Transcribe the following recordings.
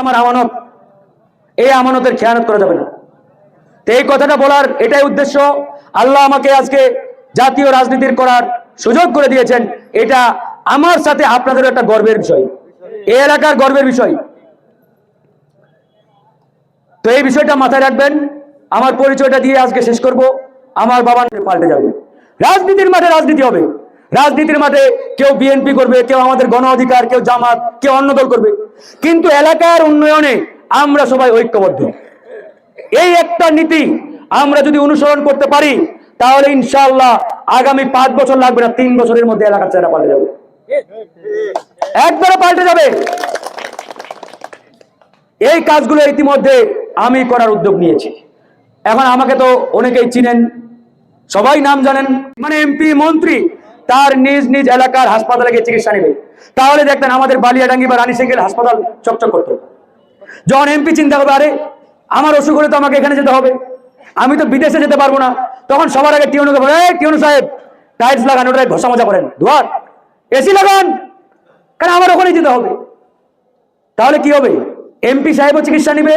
আমার আমানত, এই আমানতের খেয়ানত করা যাবে না। তো এই কথাটা বলার এটাই উদ্দেশ্য। আল্লাহ আমাকে আজকে জাতীয় রাজনীতির করার সুযোগ করে দিয়েছেন। এটা আমার সাথে আপনাদের একটা গর্বের বিষয়। এই এলাকার গর্বের বিষয়। তো এই বিষয়টা মাথায় রাখবেন। আমার পরিচয়টা দিয়ে আজকে শেষ করব। আমার বাবা পাল্টে যাবে। রাজনীতির মাঠে রাজনীতি হবে। রাজনীতির মাঠে কেউ বিএনপি করবে, কেউ আমাদের গণ অধিকার, কেউ জামাত, কেউ অন্য দল করবে। কিন্তু এলাকার উন্নয়নে আমরা সবাই ঐক্যবদ্ধ। এই একটা নীতি আমরা যদি অনুসরণ করতে পারি, তাহলে ইনশাআল্লাহ আগামী পাঁচ বছর লাগবে না, তিন বছরের মধ্যে এলাকার চেহারা পাল্টে যাবে। একবারে পাল্টে যাবে। এই কাজগুলো ইতিমধ্যে আমি করার উদ্যোগ নিয়েছি। এখন আমাকে তো অনেকেই চিনেন, সবাই নাম জানেন। মানে এমপি, মন্ত্রী তার নিজ নিজ এলাকার হাসপাতালে গিয়ে চিকিৎসা নেবে। তাহলে দেখতেন আমাদের বালিয়াডাঙ্গি বা রানী সিংহের হাসপাতাল চকচক করতো যখন এমপি চিন্তা করবে, আরে, আমার অসুখ হলে তো আমাকে এখানে যেতে হবে। আমি তো বিদেশে যেতে পারব না। তখন সবার আগে টিউনুকে বলে টিউনু সাহেব টাইলস লাগান, ওটাই ঘষা মজা করেন। ধোয়ার এসি লাগান, কারণ আমার ওখানে যেতে হবে। তাহলে কি হবে? এমপি সাহেবও চিকিৎসা নিবে,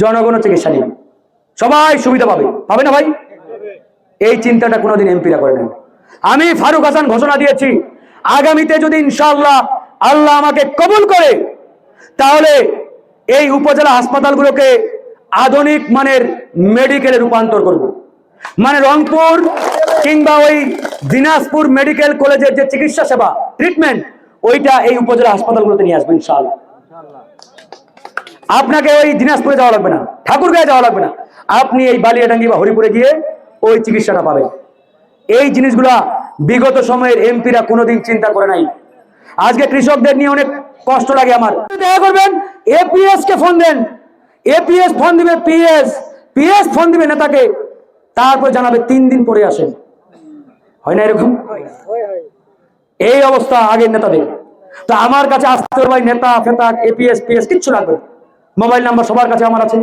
জনগণও চিকিৎসা নিবে। সবাই সুবিধা পাবে। পাবে না ভাই? এই চিন্তাটা কোনোদিন এমপিরা করে নেন। আমি ফারুক হাসান ঘোষণা দিয়েছি। আগামীতে যদি ইনশাআল্লাহ আল্লাহ আমাকে কবুল করে, তাহলে এই উপজেলা হাসপাতালগুলোকে আধুনিক মানের মেডিকেলে রূপান্তর করব। মানে রংপুর কিংবা ওই দিনাজপুর মেডিকেল কলেজের যে চিকিৎসা সেবা ট্রিটমেন্ট ওইটা এই উপজেলা হাসপাতালগুলোতে নিয়ে আসবে ইনশাআল্লাহ। আপনাকে ওই দিনাজপুরে যাওয়া লাগবে না, ঠাকুরগাঁয়ে যাওয়া লাগবে না। আপনি এই বালিয়াডাঙ্গি বা হরিপুরে গিয়ে ওই চিকিৎসাটা পাবেন। এই জিনিসগুলা বিগত সময়ের এমপিরা কোনোদিন চিন্তা করে নাই। আজকে কৃষকদের নিয়ে অনেক কষ্ট লাগে আমার। দেখা করবেন এপিএস কে ফোন দেন। এপিএস ফোন দিবে পিএস পিএস ফোন দিবে নেতাকে। তারপর জানাবে, তিন দিন পরে আসেন। হয় না এরকম? এই অবস্থা আগের নেতাদের। তো আমার কাছে আসতে ভাই, নেতা, ফেতা এপিএস পিএস কিচ্ছু লাগবে মোবাইল নাম্বার সবার কাছে আমার আছে।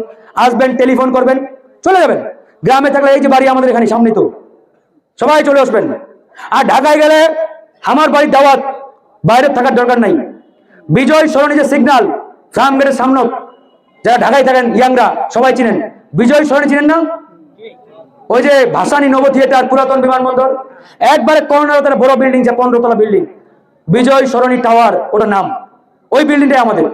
আসবেন, টেলিফোন করবেন, চলে যাবেন। গ্রামে থাকলে এই যে বাড়ি আমাদের এখানে সামনে তো। সবাই চলে আসবেন। আর ঢাকায় গেলে আমার বাড়ির দাওয়াত, বাইরে থাকার দরকার নাই। বিজয় সরণি যে সিগনাল ফার্মগেটের সামনে। যারা ঢাকায় থাকেন, ইয়াংরা, সবাই চিনেন। বিজয় সরণি চিনেন না? ওই যে ভাসানী নব থিয়েটার পুরাতন বিমানবন্দর। একবারে কর্নার বড় বিল্ডিং যে পনেরো তলা বিল্ডিং বিজয় সরণি টাওয়ার ওটা নাম। ওই বিল্ডিংটাই আমাদের।